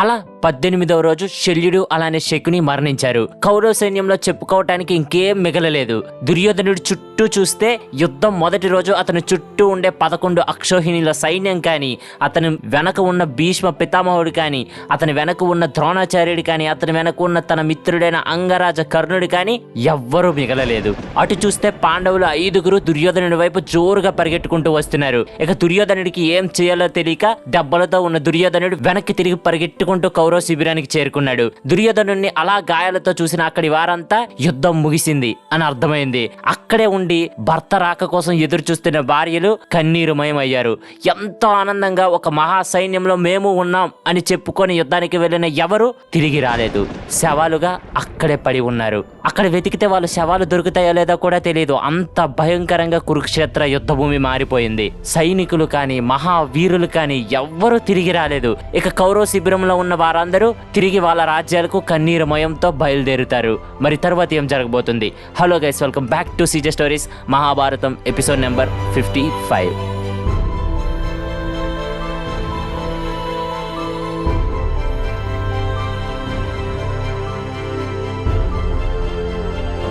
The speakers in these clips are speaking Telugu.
అలా పద్దెనిమిదవ రోజు శల్యుడు అలానే శకుని మరణించారు. కౌరవ సైన్యంలో చెప్పుకోవటానికి ఇంకేం మిగలలేదు. దుర్యోధనుడు చుట్టూ చూస్తే యుద్ధం మొదటి రోజు అతని చుట్టూ ఉండే పదకొండు అక్షోహిణిల సైన్యం కానీ అతని వెనక ఉన్న భీష్మ పితామహుడు కానీ అతని వెనక ఉన్న ద్రోణాచార్యుడు కానీ అతని వెనక ఉన్న తన మిత్రుడైన అంగరాజ కర్ణుడు కానీ ఎవ్వరూ మిగలలేదు. అటు చూస్తే పాండవులు ఐదుగురు దుర్యోధనుడి వైపు జోరుగా పరిగెట్టుకుంటూ వస్తున్నారు. ఇక దుర్యోధనుడికి ఏం చేయాలో తెలియక దెబ్బలతో ఉన్న దుర్యోధనుడు వెనక్కి తిరిగి పరిగెట్టుకుంటూ కౌరవ శిబిరానికి చేరుకున్నాడు. దుర్యోధనుడిని అలా గాయాలతో చూసిన అక్కడి వారంతా యుద్ధం ముగిసింది అని అర్థమైంది. అక్కడే ఉండి భర్త రాక కోసం ఎదురు చూస్తున్న భార్యలు కన్నీరుమయమయ్యారు. ఎంతో ఆనందంగా ఒక మహా సైన్యంలో మేము ఉన్నాం అని చెప్పుకొని యుద్ధానికి వెళ్ళిన ఎవరు తిరిగి రాలేదు. శవాలుగా అక్కడే పడి ఉన్నారు. అక్కడ వెతికితే వాళ్ళు శవాలు దొరుకుతాయో లేదో కూడా తెలియదు అంత భయంకరంగా కురుక్షేత్ర యుద్ధభూమి మారిపోయింది. సైనికులు కానీ మహావీరులు కానీ ఎవ్వరూ తిరిగి రాలేదు. ఇక కౌరవ శిబిరంలో ఉన్న వారందరూ తిరిగి వాళ్ళ రాజ్యాలకు కన్నీరుమయంతో బయలుదేరుతారు. మరి తర్వాత ఏం జరగబోతుంది? Hello guys welcome back to CJ stories Mahabharatam episode number fifty five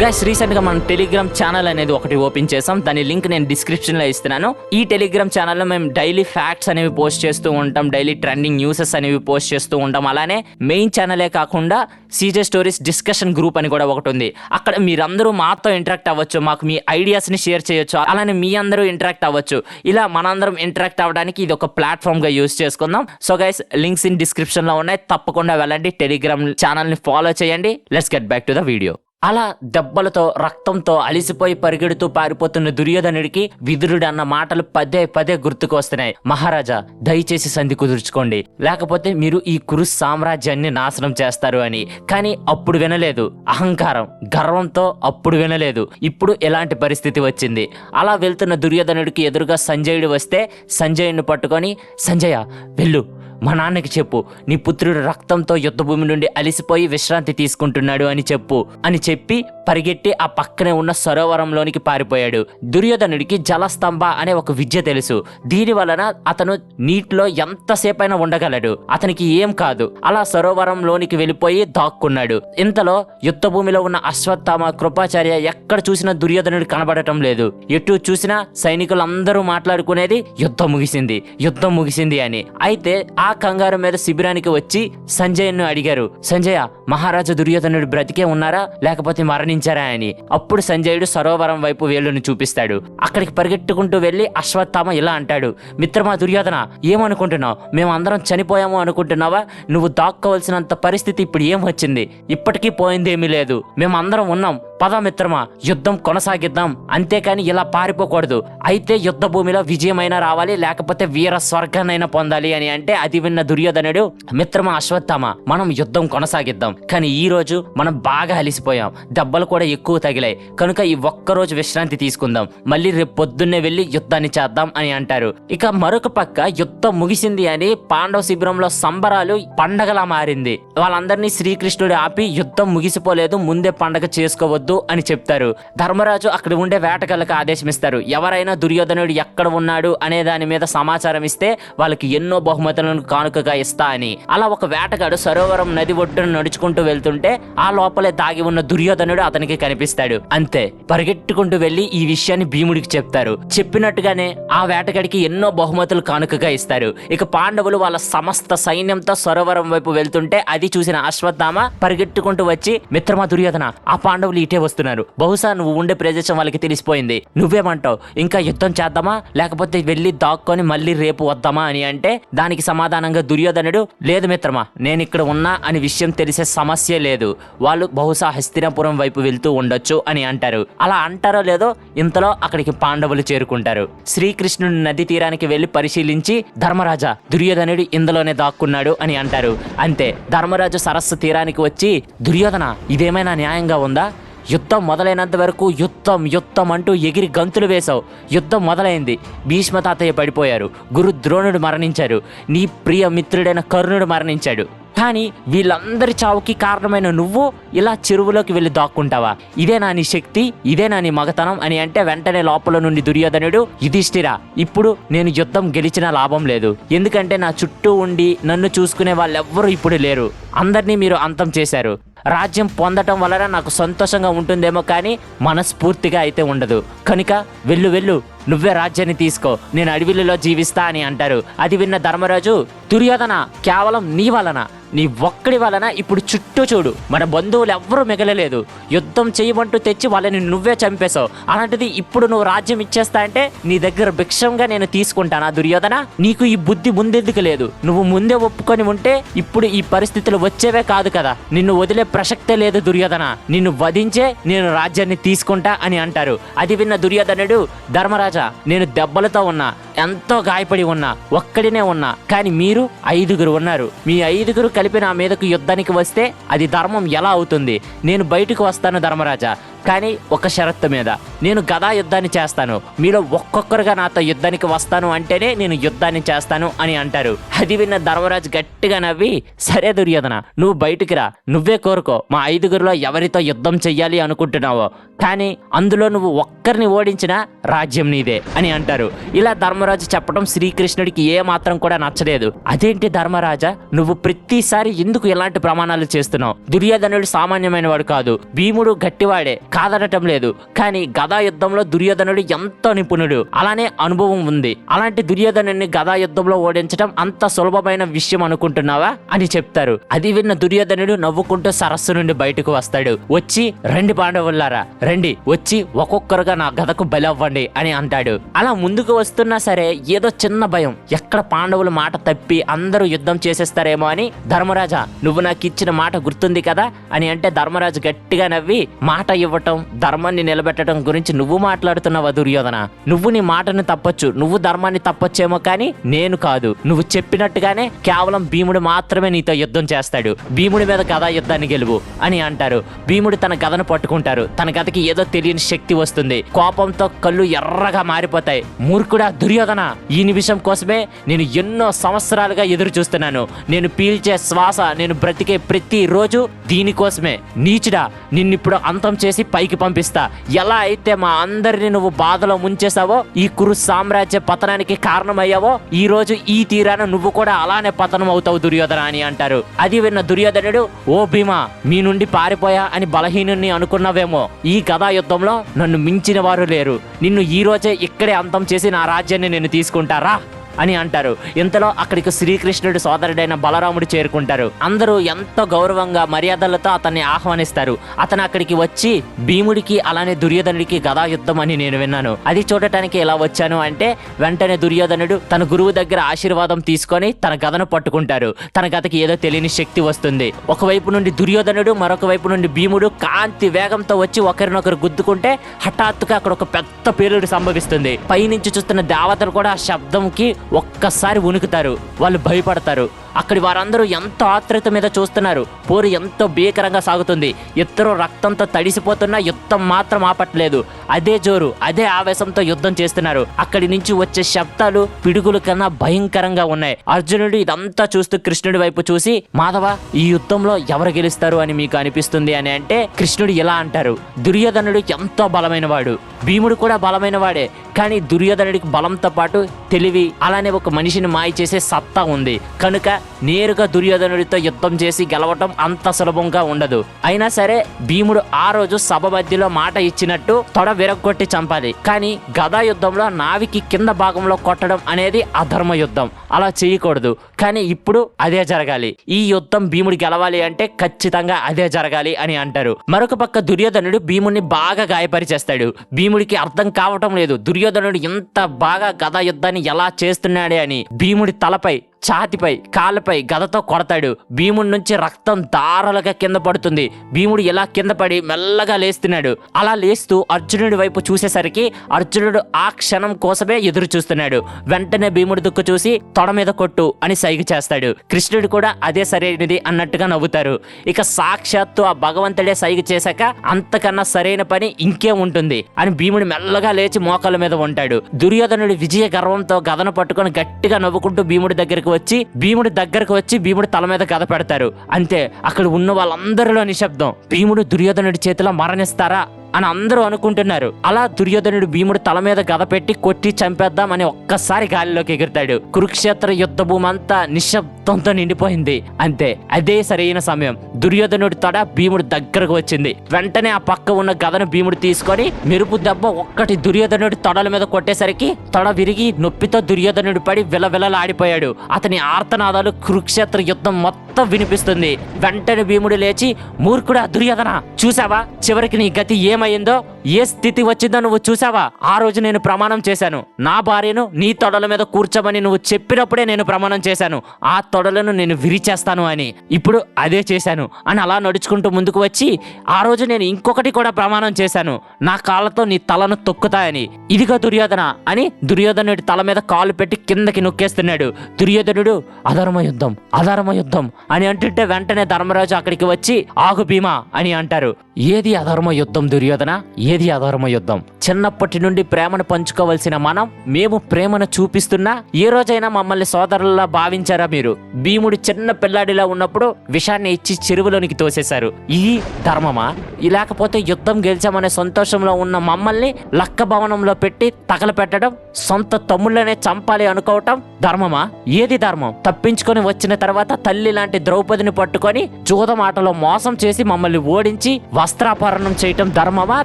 guys రీసెంట్గా మనం టెలిగ్రామ్ ఛానల్ అనేది ఒకటి ఓపెన్ చేసాం. దాని లింక్ నేను డిస్క్రిప్షన్లో ఇస్తున్నాను. ఈ టెలిగ్రామ్ ఛానల్లో మేము డైలీ ఫ్యాక్ట్స్ అనేవి పోస్ట్ చేస్తూ ఉంటాం. డైలీ ట్రెండింగ్ న్యూసెస్ అనేవి పోస్ట్ చేస్తూ ఉంటాం. అలానే మెయిన్ ఛానలే కాకుండా సీజే స్టోరీస్ డిస్కషన్ గ్రూప్ అని కూడా ఒకటి ఉంది. అక్కడ మీరందరూ మాతో ఇంటరాక్ట్ అవ్వచ్చు. మాకు మీ ఐడియాస్ని షేర్ చేయొచ్చు. అలానే మీ అందరూ ఇంటరాక్ట్ అవ్వచ్చు. ఇలా మనందరం ఇంటరాక్ట్ అవ్వడానికి ఇది ఒక ప్లాట్ఫామ్గా యూస్ చేసుకుందాం. సో గైస్ లింక్స్ ఇన్ డిస్క్రిప్షన్లో ఉన్నాయి. తప్పకుండా వెళ్ళండి. టెలిగ్రామ్ ఛానల్ని ఫాలో చేయండి. Let's get back to the video అలా దెబ్బలతో రక్తంతో అలిసిపోయి పరిగెడుతూ పారిపోతున్న దుర్యోధనుడికి విదురుడు అన్న మాటలు పదే పదే గుర్తుకు వస్తున్నాయి మహారాజా దయచేసి సంధి కుదుర్చుకోండి. లేకపోతే మీరు ఈ కురు సామ్రాజ్యాన్ని నాశనం చేస్తారు అని. కానీ అప్పుడు వినలేదు. అహంకారం గర్వంతో అప్పుడు వినలేదు. ఇప్పుడు ఎలాంటి పరిస్థితి వచ్చింది? అలా వెళ్తున్న దుర్యోధనుడికి ఎదురుగా సంజయుడు వస్తే సంజయుడిని పట్టుకొని సంజయ వెళ్ళు. మా నాన్నకి చెప్పు నీ పుత్రుడు రక్తంతో యుద్ధభూమి నుండి అలిసిపోయి విశ్రాంతి తీసుకుంటున్నాడు అని చెప్పు అని చెప్పి పరిగెట్టి ఆ పక్కనే ఉన్న సరోవరంలోనికి పారిపోయాడు. దుర్యోధనుడికి జలస్తంభ అనే ఒక విద్య తెలుసు. దీని వలన అతను నీటిలో ఎంతసేపైనా ఉండగలడు. అతనికి ఏం కాదు. అలా సరోవరంలోనికి వెళ్ళిపోయి దాక్కున్నాడు. ఇంతలో యుద్ధభూమిలో ఉన్న అశ్వత్థామ కృపాచార్య ఎక్కడ చూసినా దుర్యోధనుడు కనబడటం లేదు. ఎటు చూసినా సైనికులందరూ మాట్లాడుకునేది యుద్ధం ముగిసింది యుద్ధం ముగిసింది అని. అయితే ఆ ఆ కంగారు మీద శిబిరానికి వచ్చి సంజయ్ను అడిగారు. సంజయ మహారాజా దుర్యోధనుడు బ్రతికే ఉన్నారా? లేకపోతే మరణించారా అని. అప్పుడు సంజయుడు సరోవరం వైపు వేలుని చూపిస్తాడు. అక్కడికి పరిగెట్టుకుంటూ వెళ్ళి అశ్వత్థామ ఇలా అంటాడు. మిత్రమా దుర్యోధన ఏమనుకుంటున్నావు? మేమందరం చనిపోయాము అనుకుంటున్నావా? నువ్వు దాక్కోవలసినంత పరిస్థితి ఇప్పుడు ఏం వచ్చింది? ఇప్పటికీ పోయిందేమీ లేదు. మేము అందరం ఉన్నాం. పద మిత్రమా యుద్ధం కొనసాగిద్దాం. అంతేకాని ఇలా పారిపోకూడదు. అయితే యుద్ధ భూమిలో విజయమైనా రావాలి లేకపోతే వీర స్వర్గాన్నైనా పొందాలి అని అంటే అది విన్న దుర్యోధనుడు మిత్రమా అశ్వత్థామ మనం యుద్ధం కొనసాగిద్దాం. కానీ ఈ రోజు మనం బాగా అలిసిపోయాం. దెబ్బలు కూడా ఎక్కువ తగిలాయి. కనుక ఈ ఒక్క రోజు విశ్రాంతి తీసుకుందాం. మళ్ళీ రేపు పొద్దున్నే వెళ్ళి యుద్ధాన్ని చేద్దాం అని అంటారు. ఇక మరొక పక్క యుద్ధం ముగిసింది అని పాండవ శిబిరంలో సంబరాలు పండగలా మారింది. వాళ్ళందరినీ శ్రీకృష్ణుడు ఆపి యుద్ధం ముగిసిపోలేదు ముందే పండగ చేసుకోవద్దు అని చెప్తారు. ధర్మరాజు అక్కడ ఉండే వేటగాళ్ళకి ఆదేశమిస్తారు. ఎవరైనా దుర్యోధనుడు ఎక్కడ ఉన్నాడు అనే దాని మీద సమాచారం ఇస్తే వాళ్ళకి ఎన్నో బహుమతులను కానుకగా ఇస్తా అని. అలా ఒక వేటగాడు సరోవరం నది ఒడ్డున నడుచుకుంటూ వెళ్తుంటే ఆ లోపలే దాగి ఉన్న దుర్యోధనుడు అతనికి కనిపిస్తాడు. అంతే. పరిగెట్టుకుంటూ వెళ్ళి ఈ విషయాన్ని భీముడికి చెప్తారు. చెప్పినట్టుగానే ఆ వేటగాడికి ఎన్నో బహుమతులు కానుకగా ఇస్తారు. ఇక పాండవులు వాళ్ళ సమస్త సైన్యంతో సరోవరం వైపు వెళ్తుంటే అది చూసిన అశ్వత్థామ పరిగెట్టుకుంటూ వచ్చి మిత్రమా దుర్యోధన ఆ పాండవులు ఇటే వస్తున్నారు. బహుశా నువ్వు ఉండే ప్రదేశం వాళ్ళకి తెలిసిపోయింది. నువ్వేమంటావు? ఇంకా యుద్ధం చేద్దామా? లేకపోతే వెళ్ళి దాక్కొని మళ్ళీ రేపు వద్దామా అని అంటే దానికి సమాధానంగా దుర్యోధనుడు లేదు మిత్రమా నేను ఇక్కడ ఉన్నా అని విషయం తెలిసే సమస్య లేదు. వాళ్ళు బహుశా హస్తినాపురం వైపు వెళ్తూ ఉండొచ్చు అని అంటారు. అలా అంటారో లేదో ఇంతలో అక్కడికి పాండవులు చేరుకుంటారు. శ్రీకృష్ణుడు నది తీరానికి వెళ్ళి పరిశీలించి ధర్మరాజా దుర్యోధనుడు ఇందులోనే దాక్కున్నాడు అని అంటారు. అంతే. ధర్మరాజు సరస్సు తీరానికి వచ్చి దుర్యోధన ఇదేమైనా న్యాయంగా ఉందా? యుద్ధం మొదలైనంత వరకు యుద్ధం యుద్ధం అంటూ ఎగిరి గంతులు వేశావు. యుద్ధం మొదలైంది. భీష్మ తాతయ్య పడిపోయారు. గురు ద్రోణుడు మరణించారు. నీ ప్రియ మిత్రుడైన కర్ణుడు మరణించాడు. కానీ వీళ్ళందరి చావుకి కారణమైన నువ్వు ఇలా చెరువులోకి వెళ్ళి దాక్కుంటావా? ఇదేనా నీ శక్తి? ఇదేనా నీ మగతనం? అని అంటే వెంటనే లోపల నుండి దుర్యోధనుడు యుధిష్ఠిరా ఇప్పుడు నేను యుద్ధం గెలిచిన లాభం లేదు. ఎందుకంటే నా చుట్టూ ఉండి నన్ను చూసుకునే వాళ్ళెవ్వరూ ఇప్పుడు లేరు. అందరినీ మీరు అంతం చేశారు. రాజ్యం పొందటం వలన నాకు సంతోషంగా ఉంటుందేమో కానీ మనస్ఫూర్తిగా అయితే ఉండదు. కనుక వెళ్ళు వెళ్ళు. నువ్వే రాజ్యాన్ని తీసుకో. నేను అడవిలో జీవిస్తా అని అంటారు. అది విన్న ధర్మరాజు దుర్యోధన కేవలం నీ వలన. నీ ఒక్కడి వలన ఇప్పుడు చుట్టూ చూడు. మన బంధువులు ఎవ్వరూ మిగలలేదు. యుద్ధం చేయమంటూ తెచ్చి వాళ్ళని నువ్వే చంపేశావు. అలాంటిది ఇప్పుడు నువ్వు రాజ్యం ఇచ్చేస్తా అంటే నీ దగ్గర భిక్షంగా నేను తీసుకుంటానా దుర్యోధన? నీకు ఈ బుద్ధి ముందెందుకు లేదు. నువ్వు ముందే ఒప్పుకొని ఉంటే ఇప్పుడు ఈ పరిస్థితులు వచ్చేవే కాదు కదా. నిన్ను వదిలే ప్రసక్తే లేదు దుర్యోధన. నిన్ను వధించే నేను రాజ్యాన్ని తీసుకుంటా అని అంటారు. అది విన్న దుర్యోధనుడు ధర్మరాజా నేను దెబ్బలతో ఉన్నా ఎంతో గాయపడి ఉన్నా ఒక్కడినే ఉన్నా కానీ మీరు ఐదుగురు ఉన్నారు. మీ ఐదుగురు కలిపి నా మీదకు యుద్ధానికి వస్తే అది ధర్మం ఎలా అవుతుంది? నేను బయటకు వస్తాను ధర్మరాజా. కానీ ఒక షరత్తు మీద. నేను గదా యుద్ధాన్ని చేస్తాను. మీలో ఒక్కొక్కరుగా నాతో యుద్ధానికి వస్తాను అంటేనే నేను యుద్ధాన్ని చేస్తాను అని అంటారు. అది విన్న ధర్మరాజు గట్టిగా నవ్వి సరే దుర్యోధన నువ్వు బయటికి రా. నువ్వే కోరుకో. మా ఐదుగురిలో ఎవరితో యుద్ధం చెయ్యాలి అనుకుంటున్నావో. కానీ అందులో నువ్వు ఒక్కరిని ఓడించినా రాజ్యం నీదే అని అంటారు. ఇలా ధర్మరాజు చెప్పడం శ్రీకృష్ణుడికి ఏ మాత్రం కూడా నచ్చలేదు. అదేంటి ధర్మరాజా? నువ్వు ప్రతిసారి ఎందుకు ఇలాంటి ప్రమాణాలు చేస్తున్నావు? దుర్యోధనుడు సామాన్యమైన వాడు కాదు. భీముడు గట్టివాడే. కాదనటం లేదు. కానీ గదా యుద్ధంలో దుర్యోధనుడు ఎంతో నిపుణుడు? అలానే అనుభవం ఉంది. అలాంటి దుర్యోధనుడిని గదా యుద్ధంలో ఓడించడం అంత సులభమైన విషయం అనుకుంటున్నావా? అని చెప్తారు. అది విన్న దుర్యోధనుడు నవ్వుకుంటూ సరస్సు నుండి బయటకు వస్తాడు. వచ్చి రండి పాండవులారా రండి. వచ్చి ఒక్కొక్కరుగా నా గదకు బలవ్వండి అని అంటాడు. అలా ముందుకు వస్తున్నా సరే ఏదో చిన్న భయం. ఎక్కడ పాండవులు మాట తప్పి అందరూ యుద్ధం చేసేస్తారేమో అని. ధర్మరాజా నువ్వు నాకు ఇచ్చిన మాట గుర్తుంది కదా? అని అంటే ధర్మరాజు గట్టిగా నవ్వి మాట ఇవ్వడం ఇవ్వటం ధర్మాన్ని నిలబెట్టడం గురించి నువ్వు మాట్లాడుతున్నావా దుర్యోధన? నువ్వు నీ మాటను తప్పొచ్చు. నువ్వు ధర్మాన్ని తప్పొచ్చేమో కానీ నేను కాదు. నువ్వు చెప్పినట్టుగానే కేవలం భీముడు మాత్రమే నీతో యుద్ధం చేస్తాడు. భీముడి మీద కథా యుద్ధాన్ని గెలువు అని అంటారు. భీముడు తన గదను పట్టుకుంటారు. తన గదకి ఏదో తెలియని శక్తి వస్తుంది. కోపంతో కళ్ళు ఎర్రగా మారిపోతాయి. మూర్ఖుడా దుర్యోధన ఈ నిమిషం కోసమే నేను ఎన్నో సంవత్సరాలుగా ఎదురు చూస్తున్నాను. నేను పీల్చే శ్వాస నేను బ్రతికే ప్రతిరోజు దీనికోసమే. నీచుడా నిన్నిప్పుడు అంతం చేసి పైకి పంపిస్తా. ఎలా అయితే మా అందరిని నువ్వు బాధలో ముంచేసావో ఈ కురు సామ్రాజ్య పతనానికి కారణమయ్యావో ఈ రోజు ఈ తీరాన నువ్వు కూడా అలానే పతనం అవుతావు దుర్యోధన అని అంటారు. అది విన్న దుర్యోధనుడు ఓ భీమా మీ నుండి పారిపోయా అని బలహీనుని అనుకున్నావేమో. ఈ గదా యుద్ధంలో నన్ను మించిన వారు లేరు. నిన్ను ఈ రోజే ఇక్కడే అంతం చేసి నా రాజ్యాన్ని నేను తీసుకుంటారా అని అంటారు. ఇంతలో అక్కడికి శ్రీకృష్ణుడు సోదరుడైన బలరాముడు చేరుకుంటారు. అందరూ ఎంతో గౌరవంగా మర్యాదలతో అతన్ని ఆహ్వానిస్తారు. అతను అక్కడికి వచ్చి భీముడికి అలానే దుర్యోధనుడికి గదా యుద్ధం అని నేను విన్నాను. అది చూడటానికి ఎలా వచ్చాను అంటే వెంటనే దుర్యోధనుడు తన గురువు దగ్గర ఆశీర్వాదం తీసుకొని తన గదను పట్టుకుంటారు. తన గతకి ఏదో తెలియని శక్తి వస్తుంది. ఒకవైపు నుండి దుర్యోధనుడు మరొక వైపు నుండి భీముడు కాంతి వేగంతో వచ్చి ఒకరినొకరు గుద్దుకుంటే హఠాత్తుగా అక్కడ ఒక పెద్ద పేలుడు సంభవిస్తుంది. పైనుంచి చూస్తున్న దేవతలు కూడా ఆ శబ్దంకి ఒక్కసారి ఉనుకుతారు. వాళ్ళు భయపడతారు. అక్కడి వారందరూ ఎంతో ఆత్రుత మీద చూస్తున్నారు. పోరు ఎంతో భీకరంగా సాగుతుంది. ఇద్దరు రక్తంతో తడిసిపోతున్నా యుద్ధం మాత్రం ఆపట్లేదు. అదే జోరు అదే ఆవేశంతో యుద్ధం చేస్తున్నారు. అక్కడి నుంచి వచ్చే శబ్దాలు పిడుగులు కన్నా భయంకరంగా ఉన్నాయి. అర్జునుడు ఇదంతా చూస్తూ కృష్ణుడి వైపు చూసి మాధవ ఈ యుద్ధంలో ఎవరు గెలుస్తారు అని మీకు అనిపిస్తుంది అని అంటే కృష్ణుడు ఇలా అంటారు. దుర్యోధనుడు ఎంతో బలమైన వాడు భీముడు కూడా బలమైన వాడే కానీ దుర్యోధనుడికి బలంతో పాటు తెలివి అలానే ఒక మనిషిని మాయ చేసే సత్తా ఉంది. కనుక నేరుగా దుర్యోధనుడితో యుద్ధం చేసి గెలవటం అంత సులభంగా ఉండదు. అయినా సరే భీముడు ఆ రోజు సభ మధ్యలో మాట ఇచ్చినట్టు తొడ విరగొట్టి చంపాలి. కానీ గదా యుద్ధంలో నావికి కింద భాగంలో కొట్టడం అనేది అధర్మ యుద్ధం. అలా చేయకూడదు. కానీ ఇప్పుడు అదే జరగాలి. ఈ యుద్ధం భీముడు గెలవాలి అంటే ఖచ్చితంగా అదే జరగాలి అని అంటారు. మరొక పక్క దుర్యోధనుడు భీముడిని బాగా గాయపరిచేస్తాడు. భీముడికి అర్థం కావటం లేదు. దుర్యోధనుడు ఇంత బాగా గదా యుద్ధాన్ని ఎలా చేస్తున్నాడే అని భీముడి తలపై ఛాతిపై కాళ్ళపై గదతో కొడతాడు. భీముడి నుంచి రక్తం దారాలుగా కింద పడుతుంది. భీముడు ఇలా కింద పడి మెల్లగా లేస్తున్నాడు. అలా లేస్తూ అర్జునుడి వైపు చూసేసరికి అర్జునుడు ఆ క్షణం కోసమే ఎదురు చూస్తున్నాడు వెంటనే భీముడి దుక్కు చూసి తొడ మీద కొట్టు అని సైగ చేస్తాడు. కృష్ణుడు కూడా అదే సరైనది అన్నట్టుగా నవ్వుతారు. ఇక సాక్షాత్తు ఆ భగవంతుడే సైగ చేశాక అంతకన్నా సరైన పని ఇంకే ఉంటుంది అని భీముడు మెల్లగా లేచి మోకాల మీద ఉంటాడు. దుర్యోధనుడి విజయ గర్వంతో గదను పట్టుకొని గట్టిగా నవ్వుకుంటూ భీముడి దగ్గరికి వచ్చి భీముడి దగ్గరకు వచ్చి భీముడి తల మీద గద పెడతారు. అంతే అక్కడ ఉన్న వాళ్ళందరిలో నిశ్శబ్దం భీముడు దుర్యోధనుడి చేతిలో మరణిస్తారా? అని అందరూ అనుకుంటున్నారు. అలా దుర్యోధనుడు భీముడు తల మీద గద పెట్టి కొట్టి చంపేద్దామని ఒక్కసారి గాలిలోకి ఎగురుతాడు. కురుక్షేత్ర యుద్ధ భూమి అంతా నిశ్శబ్దంతో నిండిపోయింది. అంతే అదే సరైన సమయం. దుర్యోధనుడి తడ భీముడు దగ్గరకు వచ్చింది. వెంటనే ఆ పక్క ఉన్న గదను భీముడు తీసుకొని మెరుపు దెబ్బ ఒక్కటి దుర్యోధనుడి తొడల మీద కొట్టేసరికి తొడ విరిగి నొప్పితో దుర్యోధనుడు పడి విలవిలలాడిపోయాడు. అతని ఆర్తనాదాలు కురుక్షేత్ర యుద్ధం మొత్తం వినిపిస్తుంది. వెంటనే భీముడు లేచి మూర్ఖుడా దుర్యోధన చూసావా చివరికి నీ గతి ఏమైందో ఏ స్థితి వచ్చిందో నువ్వు చూసావా ఆ రోజు నేను ప్రమాణం చేశాను. నా భార్యను నీ తొడల మీద కూర్చోమని నువ్వు చెప్పినప్పుడే నేను ప్రమాణం చేశాను. ఆ తొడలను నేను విరిచేస్తాను అని. ఇప్పుడు అదే చేశాను. అని అలా నడుచుకుంటూ ముందుకు వచ్చి ఆ రోజు నేను ఇంకొకటి కూడా ప్రమాణం చేశాను. నా కాళ్ళతో నీ తలను తొక్కుతాయని. ఇదిగో దుర్యోధన అని దుర్యోధనుడి తల మీద కాలు పెట్టి కిందకి నొక్కేస్తున్నాడు. దుర్యోధనుడు అధర్మ యుద్ధం అధర్మ యుద్ధం అని అంటుంటే వెంటనే ధర్మరాజు అక్కడికి వచ్చి ఆగు భీమా అని అంటారు. ఏది అధర్మ యుద్ధం దుర్యోధన? ఏది అధర్మ యుద్ధం? చిన్నప్పటి నుండి ప్రేమను పంచుకోవలసిన మనం మేము ప్రేమను చూపిస్తున్నా ఏ రోజైనా మమ్మల్ని సోదరుల్లా భావించారా మీరు? భీముడు చిన్న పిల్లాడిలా ఉన్నప్పుడు విషాన్ని ఇచ్చి చెరువులోనికి తోసేశారు. ఈ ధర్మమా? లేకపోతే యుద్ధం గెలిచామనే సంతోషంలో ఉన్న మమ్మల్ని లక్క భవనంలో పెట్టి తగలపెట్టడం సొంత తమ్ముళ్ళనే చంపాలి అనుకోవటం ధర్మమా? ఏది ధర్మం? తప్పించుకొని వచ్చిన తర్వాత తల్లి లాంటి ద్రౌపదిని పట్టుకొని జూదమాటలో మోసం చేసి మమ్మల్ని ఓడించి వస్త్రాపహరణం చేయటం ధర్మమా?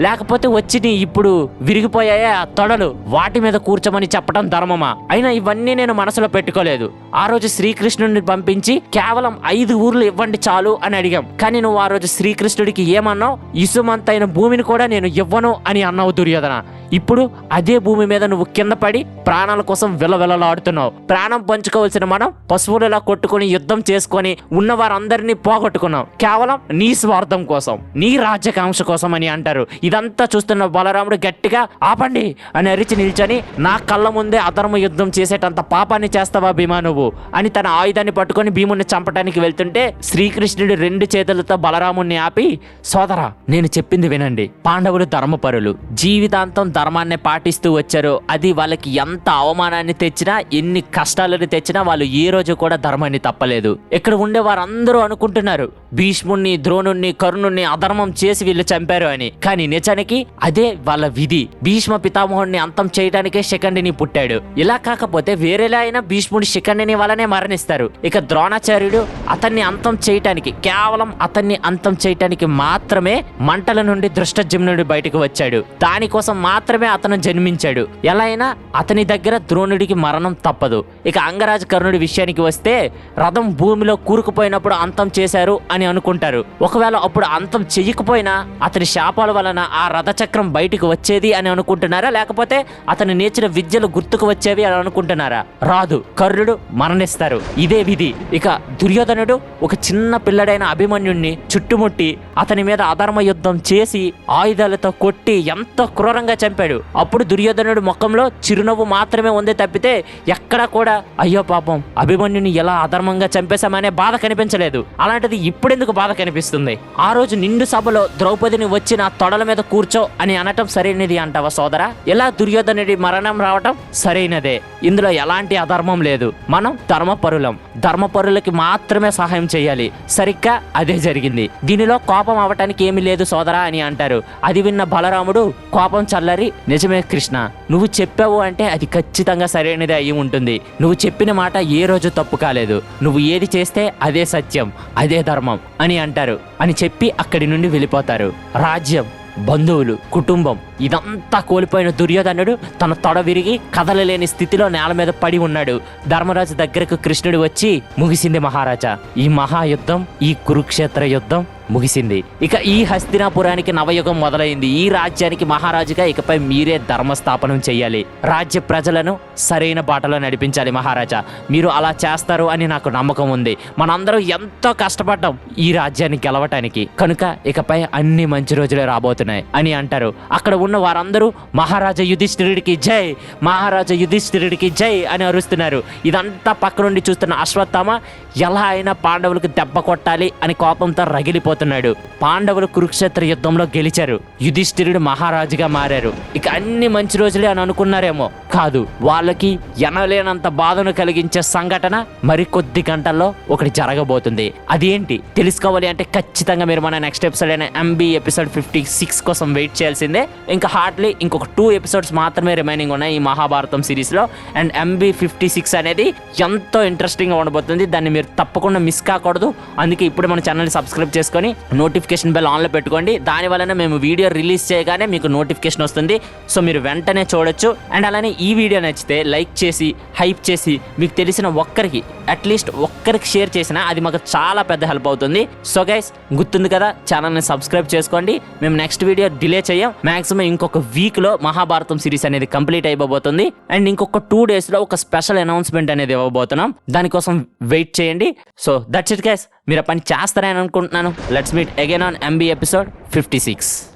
లేకపోతే వచ్చి ఇప్పుడు విరిగిపోయాయే ఆ తొడలు? వాటి మీద కూర్చోమని చెప్పడం ధర్మమా? అయినా ఇవన్నీ నేను మనసులో పెట్టుకోలేదు. ఆ రోజు శ్రీకృష్ణుడిని పంపించి కేవలం ఐదు ఊర్లు ఇవ్వండి చాలు అని అడిగాం. కానీ నువ్వు ఆ రోజు శ్రీకృష్ణుడికి ఏమన్నావు? ఇసుమంతైన భూమిని కూడా నేను ఇవ్వను అని అన్నావు దుర్యోధన. ఇప్పుడు అదే భూమి మీద నువ్వు కింద పడి ప్రాణాల కోసం విలవిలలాడుతున్నావు. ప్రాణం పంచుకోవాల్సిన మనం పశువులలా కొట్టుకొని యుద్ధం చేసుకొని ఉన్న వారందరినీ పోగొట్టుకున్నాం కేవలం నీ స్వార్థం కోసం నీ రా రాజ్యకాంక్ష కోసం అని అంటారు. ఇదంతా చూస్తున్న బలరాముడు గట్టిగా ఆపండి అని అరిచి నిల్చొని నా కళ్ళ ముందే అధర్మ యుద్ధం చేసేటంత పాపాన్ని చేస్తావా భీమా నువ్వు? అని తన ఆయుధాన్ని పట్టుకొని భీముని చంపడానికి వెళ్తుంటే శ్రీకృష్ణుడు రెండు చేతులతో బలరాముణ్ణి ఆపి సోదరా నేను చెప్పింది వినండి. పాండవులు ధర్మపరులు. జీవితాంతం ధర్మాన్ని పాటిస్తూ వచ్చారు అది వాళ్ళకి ఎంత అవమానాన్ని తెచ్చినా ఎన్ని కష్టాలను తెచ్చినా వాళ్ళు ఏ రోజు కూడా ధర్మాన్ని తప్పలేదు. ఇక్కడ ఉండే వారందరూ అనుకుంటున్నారు. భీష్ముణ్ణి ద్రోణుణ్ణి కర్ణుణ్ణి అధర్మం చేసి వీళ్ళు చంపారు అని. కానీ నిజానికి అదే వాళ్ళ విధి. భీష్మ పితామహుడిని అంతం చేయడానికే శిఖండిని పుట్టాడు. ఇలా కాకపోతే వేరేలా అయినా భీష్ముడి శిఖండిని వలనే మరణిస్తారు. ఇక ద్రోణాచార్యుడు అతన్ని అంతం చేయటానికి కేవలం అతన్ని అంతం చేయటానికి మాత్రమే మంటల నుండి దృష్టజమ్నుడు బయటకు వచ్చాడు. దానికోసం మాత్రమే అతను జన్మించాడు. ఎలా అయినా అతని దగ్గర ద్రోణుడికి మరణం తప్పదు. ఇక అంగరాజ కర్ణుడి విషయానికి వస్తే రథం భూమిలో కూరుకుపోయినప్పుడు అంతం చేశారు అని అనుకుంటారు. ఒకవేళ అప్పుడు అంతం చెయ్యకపోయినా అతని శాపాల వలన ఆ రథచక్రం బయటికి వచ్చేది అని అనుకుంటున్నారా? లేకపోతే అతను నేర్చిన విద్యలు గుర్తుకు వచ్చేవి అని అనుకుంటున్నారా? రాదు కర్ణుడు మరణిస్తారు. ఇదే విధి. ఇక దుర్యోధనుడు ఒక చిన్న పిల్లడైన అభిమన్యుణ్ణి చుట్టుముట్టి అతని మీద అధర్మ యుద్ధం చేసి ఆయుధాలతో కొట్టి ఎంత క్రూరంగా చంపాడు. అప్పుడు దుర్యోధనుడు ముఖంలో చిరునవ్వు మాత్రమే ఉంది తప్పితే ఎక్కడా కూడా అయ్యో పాపం అభిమన్యుని ఎలా అధర్మంగా చంపేశామనే బాధ కనిపించలేదు. అలాంటిది ఇప్పుడెందుకు బాధ కనిపిస్తుంది? ఆ రోజు నిండు సభలో ద్రౌపదిని వచ్చి నా తొడల మీద కూర్చో అని అనటం సరైనది అంటావా సోదరా? ఇలా దుర్యోధనుడి మరణం రావటం సరైనదే. ఇందులో ఎలాంటి అధర్మం లేదు. మనం ధర్మపరులం. ధర్మపరులకి మాత్రమే సహాయం చేయాలి. సరిగ్గా అదే జరిగింది. దీనిలో కోపం అవటానికి ఏమీ లేదు సోదరా అని అంటారు. అది విన్న బలరాముడు కోపం చల్లరి నిజమే కృష్ణ. నువ్వు చెప్పావు అంటే అది ఖచ్చితంగా సరైనదే అయి ఉంటుంది. నువ్వు చెప్పిన మాట ఏ రోజు తప్పు కాలేదు. నువ్వు ఏది చేస్తే అదే సత్యం అదే ధర్మం అని అంటారు. అని చెప్పి అక్కడి నుండి వెళ్ళిపోతారు. రాజ్యం బంధువులు కుటుంబం ఇదంతా కోల్పోయిన దుర్యోధనుడు తన తొడ విరిగి కదలలేని స్థితిలో నేల మీద పడి ఉన్నాడు. ధర్మరాజు దగ్గరకు కృష్ణుడు వచ్చి ముగిసింది మహారాజా. ఈ మహాయుద్ధం ఈ కురుక్షేత్ర యుద్ధం ముగిసింది. ఇక ఈ హస్తినాపురానికి నవయుగం మొదలైంది. ఈ రాజ్యానికి మహారాజుగా ఇకపై మీరే ధర్మస్థాపనం చేయాలి రాజ్య ప్రజలను సరైన బాటలో నడిపించాలి మహారాజా. మీరు అలా చేస్తారు అని నాకు నమ్మకం ఉంది. మనందరం ఎంతో కష్టపడ్డాం ఈ రాజ్యాన్ని గెలవటానికి. కనుక ఇకపై అన్ని మంచి రోజులే రాబోతున్నాయి అని అంటారు. అక్కడ ఉన్న వారందరూ మహారాజా యుధిష్ఠిరుడికి జై మహారాజా యుధిష్ఠిరుడికి జై అని అరుస్తున్నారు. ఇదంతా పక్క నుండి చూస్తున్న అశ్వత్థామ ఎలా అయినా పాండవులకు దెబ్బ కొట్టాలి అని కోపంతో రగిలిపోతున్నాడు. పాండవులు కురుక్షేత్ర యుద్ధంలో గెలిచారు. యుధిష్ఠిరుడు మహారాజుగా మారారు. ఇక అన్ని మంచి రోజులే అని అనుకున్నారేమో. కాదు వాళ్ళకి ఎనలేనంత బాధను కలిగించే సంఘటన మరి కొద్ది గంటల్లో ఒకటి జరగబోతుంది. అదేంటి? తెలుసుకోవాలి అంటే ఖచ్చితంగా మీరు మన నెక్స్ట్ ఎపిసోడ్ అయిన ఎంబీ ఎపిసోడ్ ఫిఫ్టీ సిక్స్ కోసం వెయిట్ చేయాల్సిందే. ఇంకా హార్డ్లీ ఇంకొక టూ ఎపిసోడ్స్ మాత్రమే రిమైనింగ్ ఉన్నాయి ఈ మహాభారతం సిరీస్లో. అండ్ ఎంబీ ఫిఫ్టీ సిక్స్ అనేది ఎంతో ఇంట్రెస్టింగ్గా ఉండబోతుంది. దాన్ని మీరు తప్పకుండా మిస్ కాకూడదు. అందుకే ఇప్పుడు మన ఛానల్ సబ్స్క్రైబ్ చేసుకొని నోటిఫికేషన్ బెల్ ఆన్లో పెట్టుకోండి. దాని వలన మేము వీడియో రిలీజ్ చేయగానే మీకు నోటిఫికేషన్ వస్తుంది. సో మీరు వెంటనే చూడొచ్చు. అండ్ అలానే ఈ వీడియో నచ్చితే లైక్ చేసి హైప్ చేసి మీకు తెలిసిన ఒక్కరికి అట్లీస్ట్ ఒక్కరికి షేర్ చేసినా అది మాకు చాలా పెద్ద హెల్ప్ అవుతుంది. సో గైస్ గుర్తుంది కదా ఛానల్ని సబ్స్క్రైబ్ చేసుకోండి. మేము నెక్స్ట్ వీడియో డిలే చేయం. మ్యాక్సిమం ఇంకొక వీక్లో మహాభారతం సిరీస్ అనేది కంప్లీట్ అయిపోబోతుంది. అండ్ ఇంకొక టూ డేస్లో ఒక స్పెషల్ అనౌన్స్మెంట్ అనేది ఇవ్వబోతున్నాం. దానికోసం వెయిట్ చేయండి. సో దట్స్ ఇట్ గైస్ మీరు పని చేస్తారని అనుకుంటున్నాను. Let's meet again on MB episode fifty six